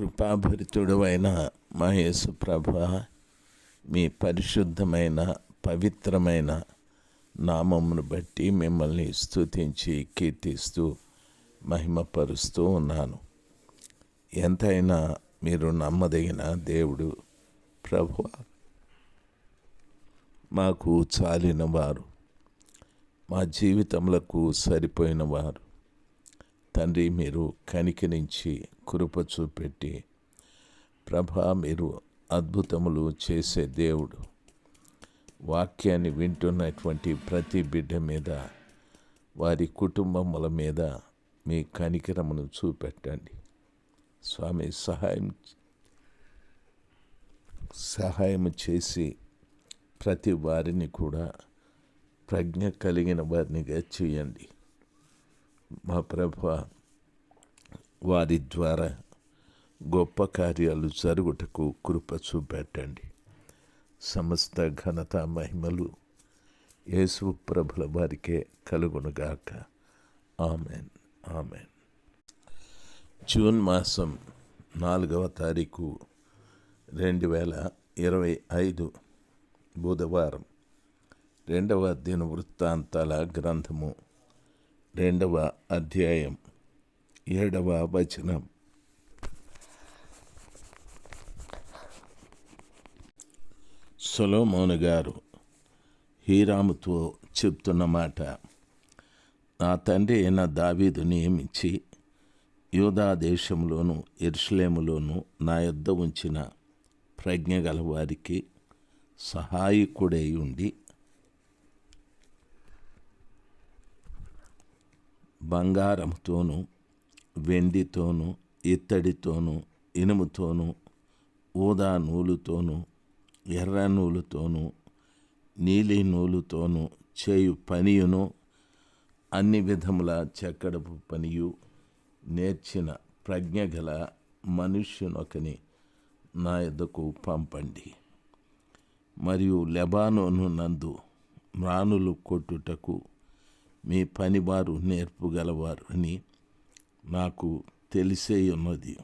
కృపాభరితుడు అయిన మా యేసు ప్రభ మీ పరిశుద్ధమైన పవిత్రమైన నామమును బట్టి మిమ్మల్ని స్థుతించి కీర్తిస్తూ మహిమపరుస్తూ ఉన్నాను. ఎంతైనా మీరు నమ్మదగిన దేవుడు ప్రభు మాకు చాలినవారు మా జీవితములకు సరిపోయినవారు తండ్రి మీరు కనికరించి కృప చూపెట్టి ప్రభా మీరు అద్భుతములు చేసే దేవుడు. వాక్యాన్ని వింటున్నటువంటి ప్రతి బిడ్డ మీద వారి కుటుంబముల మీద మీ కనికరమును చూపెట్టండి. స్వామి సహాయం సహాయం చేసి ప్రతి వారిని కూడా ప్రజ్ఞ కలిగిన వారినిగా చేయండి. మా ప్రభ వారి ద్వారా గొప్ప కార్యాలు జరుగుటకు కృప చూపెట్టండి సమస్త ఘనత మహిమలు యేసు ప్రభుల వారికే కలుగునుగాక. Amen amen. జూన్ మాసం నాలుగవ తారీఖు రెండు వేల ఇరవై ఐదు బుధవారం. రెండవ దిన వృత్తాంతాల గ్రంథము రెండవ అధ్యాయం ఏడవ వచనం. సొలోమోను గారు హీరాముతో చెప్తున్న మాట నా తండ్రి అయిన దావీదు నియమించి యూదా దేశంలోను ఎరుషలేములోను నా యొద్ద ఉంచిన ప్రజ్ఞ గల వారికి సహాయకుడై ఉండి బంగారంతోనూ వెండితోనూ ఇత్తడితోనూ ఇనుముతోనూ ఊదా నూలుతోనూ ఎర్ర నూలుతోనూ నీలి నూలుతోనూ చేయు పనియును అన్ని విధముల చెక్కడపు పనియు నేర్చిన ప్రజ్ఞ గల మనుష్యునొకని నా యొద్దకు పంపండి. మరియు లెబానోను నందు మ్రానులు కొట్టుటకు మీ పనివారు నేర్పుగలవారు అని నాకు తెలిసే ఉన్నది.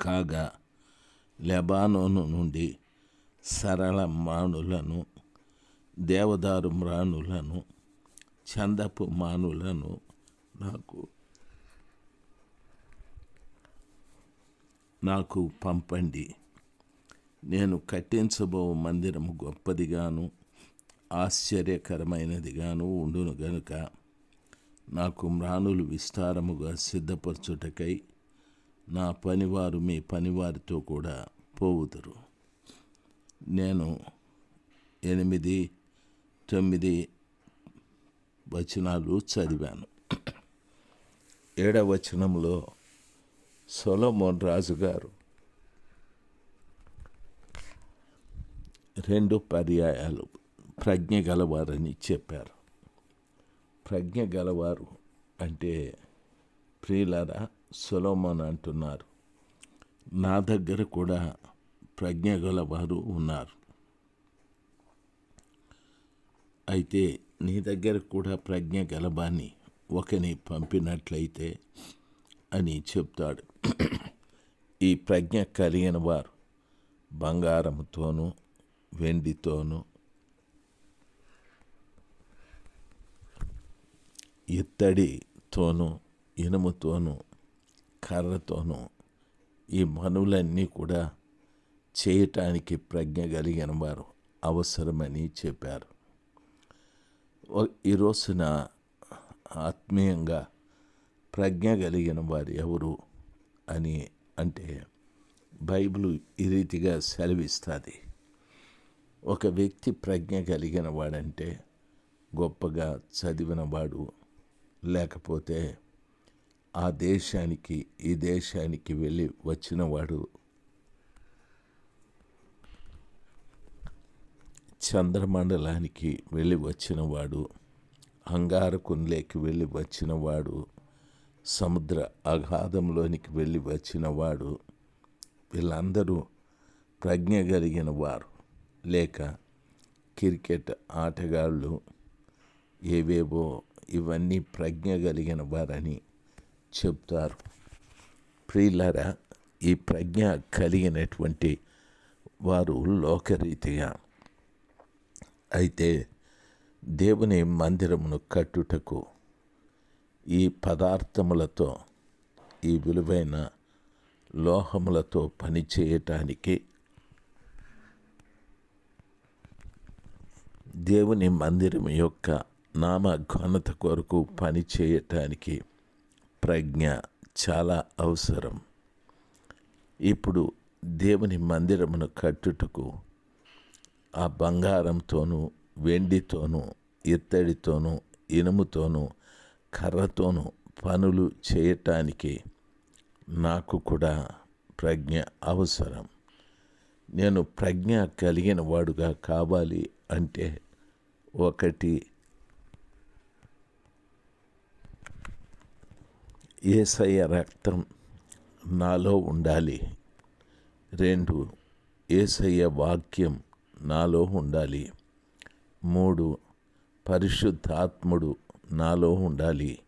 కాగా లెబానోను నుండి సరళ మానులను దేవదారు మ్రాణులను చందపు మానులను నాకు నాకు పంపండి. నేను కట్టించబో మందిరము గొప్పదిగాను. ఆశ్చర్యకరమైనదిగాను ఉండును గనుక నాకు మ్రాణులు విస్తారముగా సిద్ధపరచుటకై నా పనివారు మీ పనివారితో కూడా పోవుదురు. నేను ఎనిమిది తొమ్మిది వచనాలు చదివాను. ఏడవ వచనంలో సొలమోన్ రాజు గారు రెండు పర్యాయాలు. ప్రజ్ఞ గలవారని చెప్పారు. ప్రజ్ఞ గలవారు అంటే ప్రియులరా సులోమన్ అంటున్నారు. నా దగ్గర కూడా ప్రజ్ఞ గలవారు ఉన్నారు. అయితే నీ దగ్గర కూడా ప్రజ్ఞ గలబాన్ని ఒకని పంపినట్లయితే అని చెప్తాడు. ఈ ప్రజ్ఞ కలిగిన వారు బంగారంతోనూ వెండితోనూ ఇత్తడితోనూ ఇనుముతోనూ కర్రతోనూ ఈ మనువులన్నీ కూడా చేయటానికి ప్రజ్ఞ కలిగిన వారు అవసరమని చెప్పారు. ఈ రోజున ఆత్మీయంగా ప్రజ్ఞ కలిగిన వారు ఎవరు అని అంటే బైబిల్ ఈ రీతిగా సెలవిస్తుంది. ఒక వ్యక్తి ప్రజ్ఞ కలిగిన వాడంటే గొప్పగా చదివినవాడు లేకపోతే ఆ దేశానికి ఈ దేశానికి వెళ్ళి వచ్చినవాడు చంద్రమండలానికి వెళ్ళి వచ్చినవాడు అంగారకుండ్లేకి వెళ్ళి వచ్చినవాడు సముద్ర అగాధంలోనికి వెళ్ళి వచ్చినవాడు వీళ్ళందరూ ప్రజ్ఞ కలిగిన వారు. లేక క్రికెట్ ఆటగాళ్ళు ఏవేవో ఇవన్నీ ప్రజ్ఞ కలిగిన వారని చెప్తారు. ప్రియులారా ఈ ప్రజ్ఞ కలిగినటువంటి వారు లోకరీతిగా. అయితే దేవుని మందిరమును కట్టుటకు ఈ పదార్థములతో ఈ విలువైన లోహములతో పని చేయటానికి దేవుని మందిరం యొక్క నామ ఘనత కొరకు పని చేయటానికి ప్రజ్ఞ చాలా అవసరం. ఇప్పుడు దేవుని మందిరమును కట్టుటకు ఆ బంగారంతోనూ వెండితోనూ ఇత్తడితోనూ ఇనుముతోనూ కర్రతోనూ పనులు చేయటానికి నాకు కూడా ప్రజ్ఞ అవసరం. నేను ప్రజ్ఞ కలిగిన వాడుగా కావాలి అంటే ఒకటి ఏసయ్య రక్తం నాలో ఉండాలి. రెండు ఏసయ్య వాక్యం నాలో ఉండాలి. మూడు పరిశుద్ధాత్ముడు నాలో ఉండాలి.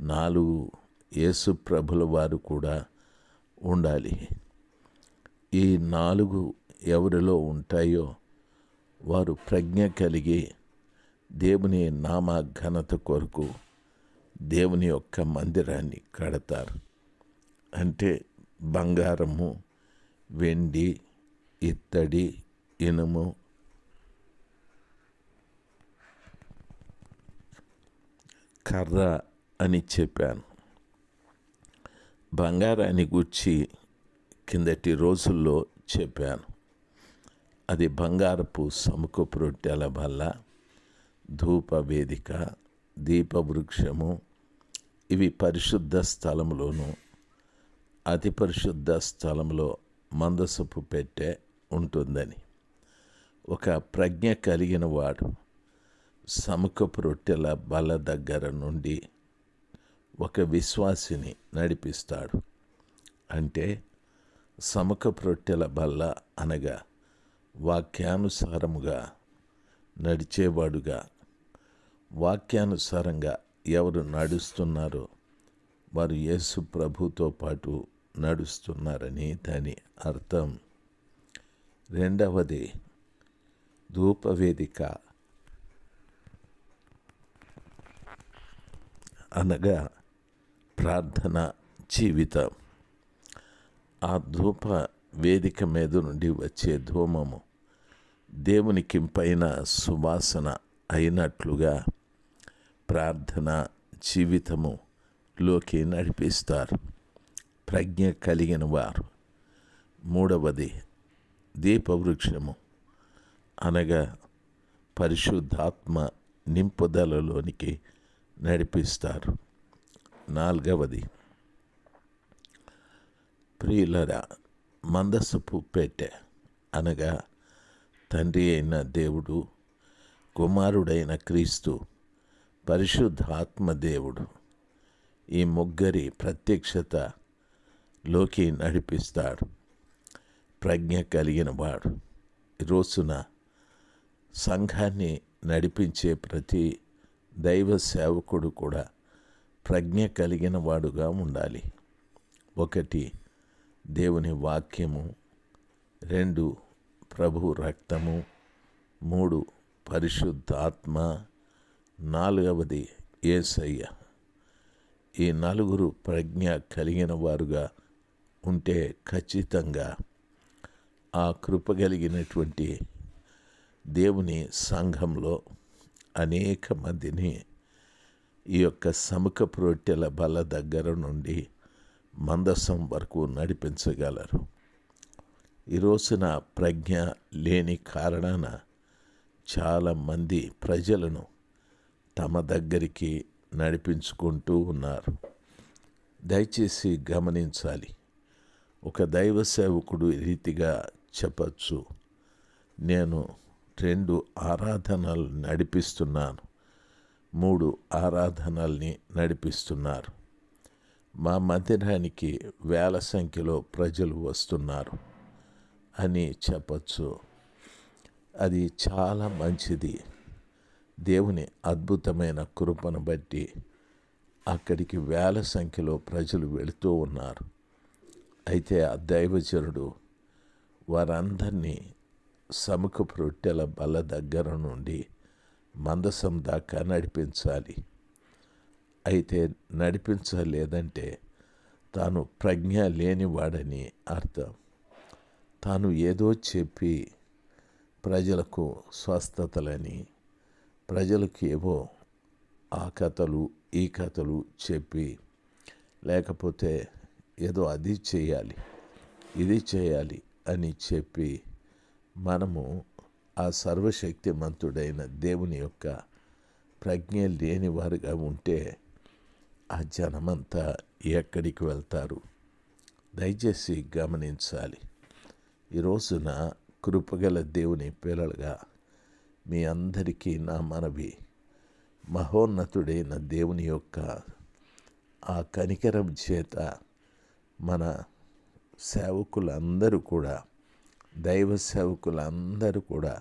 నాలుగు యేసు ప్రభుల వారు కూడా ఉండాలి. ఈ నాలుగు ఎవరిలో ఉంటాయో వారు ప్రజ్ఞ కలిగి దేవుని నామ ఘనత కొరకు దేవుని యొక్క మందిరాన్ని కడతారు. అంటే బంగారము వెండి ఇత్తడి ఇనుము కర్ర అని చెప్పాను. బంగారాన్ని గుర్చి కిందటి రోజుల్లో చెప్పాను. అది బంగారపు సముఖపు రొట్టెల వల్ల ధూప వేదిక దీపవృక్షము ఇవి పరిశుద్ధ స్థలములోను అతి పరిశుద్ధ స్థలంలో మందసపు పెట్టె ఉంటుందని. ఒక ప్రజ్ఞ కలిగిన వాడు సముఖపు రొట్టెల బల దగ్గర నుండి ఒక విశ్వాసిని నడిపిస్తాడు. అంటే సముఖపు రొట్టెల బల్ల అనగా వాక్యానుసారముగా నడిచేవాడుగా వాక్యానుసారంగా ఎవరు నడుస్తున్నారో వారు యేసు ప్రభుతో పాటు నడుస్తున్నారని దాని అర్థం. రెండవది ధూపవేదిక అనగా ప్రార్థన జీవితం. ఆ ధూప వేదిక మీద నుండి వచ్చే ధూమము దేవునికి పైన సువాసన అయినట్లుగా ప్రార్థన జీవితము లోకి నడిపిస్తారు. ప్రజ్ఞ కలిగిన వారు. మూడవది దీపవృక్షము. అనగా పరిశుద్ధాత్మ నింపుదలలోనికి నడిపిస్తారు. నాలుగవది ప్రియులరా మందసపు పెట్టె అనగా తండ్రి అయిన దేవుడు కుమారుడైన క్రీస్తు పరిశుద్ధాత్మ దేవుడు ఈ ముగ్గురి ప్రత్యక్షత లోకి నడిపిస్తాడు. ప్రజ్ఞ కలిగిన వాడు. రోజున సంఘాన్ని నడిపించే ప్రతి దైవ సేవకుడు కూడా ప్రజ్ఞ కలిగిన వాడుగా ఉండాలి. ఒకటి దేవుని వాక్యము. రెండు ప్రభు రక్తము. మూడు పరిశుద్ధాత్మ. నాలుగవది ఏసయ్య. ఈ నలుగురు ప్రజ్ఞ కలిగిన వారుగా ఉంటే ఖచ్చితంగా ఆ కృప కలిగినటువంటి దేవుని సంఘంలో అనేక మందిని ఈ యొక్క సముఖ ప్రొట్టెల బల దగ్గర నుండి మందసం వరకు నడిపించగలరు. ఈ రోజున ప్రజ్ఞ లేని కారణాన చాలామంది ప్రజలను తమ దగ్గరికి నడిపించుకుంటూ ఉన్నారు. దయచేసి గమనించాలి. ఒక దైవ సేవకుడు రీతిగా చెప్పచ్చు. నేను రెండు ఆరాధనలు నడిపిస్తున్నాను. మూడు ఆరాధనల్ని నడిపిస్తున్నారు. మా మందిరానికి వేల సంఖ్యలో ప్రజలు వస్తున్నారు అని చెప్పచ్చు. అది చాలా మంచిది. దేవుని అద్భుతమైన కృపను బట్టి అక్కడికి వేల సంఖ్యలో ప్రజలు వెళుతూ ఉన్నారు. అయితే ఆ దైవజనుడు వారందరినీ సముఖ రొట్టెల బల్ల దగ్గర నుండి మందసం దాకా నడిపించాలి. అయితే నడిపించలేదంటే తాను ప్రజ్ఞ లేనివాడని అర్థం. తాను ఏదో చెప్పి ప్రజలకు స్వస్థతలని ప్రజలకు ఏవో ఆ కథలు ఈ కథలు చెప్పి లేకపోతే ఏదో అది చేయాలి ఇది చేయాలి అని చెప్పి మనము ఆ సర్వశక్తిమంతుడైన దేవుని యొక్క ప్రజ్ఞ లేని వారుగా ఉంటే ఆ జనమంతా ఎక్కడికి వెళ్తారు? దయచేసి గమనించాలి. ఈ రోజున కృపగల దేవుని పిల్లలుగా మీ అందరికీ నా మనవి. మహోన్నతుడైన దేవుని యొక్క ఆ కనికరం చేత మన సేవకులందరూ కూడా దైవ సేవకులందరూ కూడా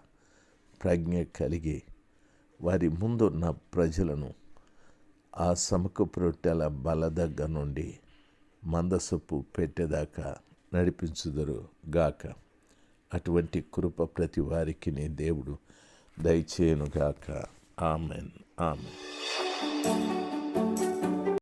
ప్రజ్ఞ కలిగి వారి ముందున్న ప్రజలను ఆ సమకపు రొట్టెల బల దగ్గర నుండి మందసొప్పు పెట్టేదాకా నడిపించుదరు గాక అటువంటి కృప ప్రతి వారికి నీ దేవుడు దయచేయనుగాక ఆమెన్ ఆమెన్